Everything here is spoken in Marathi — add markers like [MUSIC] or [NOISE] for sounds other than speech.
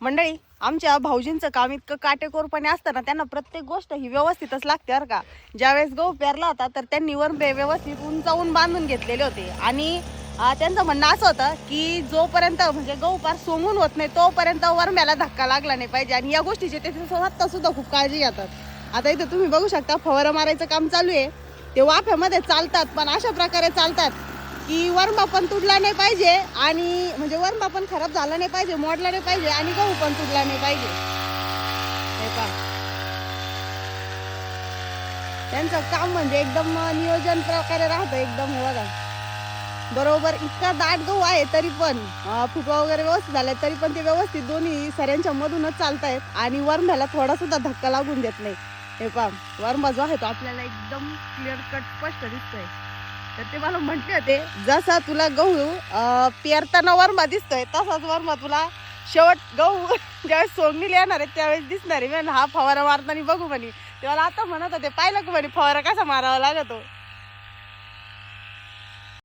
मंडळी आमच्या भाऊजींचं काम इतकं काटेकोरपणे असतं ना त्यांना प्रत्येक गोष्ट ही व्यवस्थितच लागते बरं का. ज्यावेळेस गहू पेरला होता तर त्यांनी वरबे व्यवस्थित उंचावून बांधून घेतलेले होते. आणि त्यांचं म्हणणं असं होतं की जोपर्यंत म्हणजे गहू पार सोमून होत नाही तोपर्यंत वरम्याला धक्का लागला नाही पाहिजे. आणि या गोष्टीची ते स्वतः सुद्धा खूप काळजी घेतात. आता इथं तुम्ही बघू शकता फवारा मारायचं काम चालू आहे. ते वाफ्यामध्ये चालतात पण अशा प्रकारे चालतात. की वर्मा पण तुटला नाही पाहिजे आणि म्हणजे वर्मा पण खराब झाला नाही पाहिजे मोडला नाही पाहिजे आणि गहू पण तुटला नाही पाहिजे. हे का त्यांचं काम म्हणजे एकदम नियोजन प्रकारे राहतं एकदम बघा. बरोबर इतका दाट गहू आहे तरी पण फुटवा वगैरे व्यवस्थित झालाय तरी पण ते व्यवस्थित दोन्ही सऱ्यांच्या मधूनच चालतायत आणि वर्म्याला थोडा सुद्धा धक्का लागून देत नाही. हे पा वर्मा जो आहे तो आपल्याला एकदम क्लिअर कट स्पष्ट दिसतोय. तर ते मला म्हटले होते जसा तुला गहू पेरताना वर्मा दिसतोय तसाच वर्मा तुला शेवट गहू [LAUGHS] ज्यावेळेस सोंगणीला येणार आहे त्यावेळेस दिसणार आहे. हा फवारा मारताना बघू म्हणे. तेव्हा आता म्हणत होते पाहिलं का म्हणे फवारा कसा मारावा लागतो?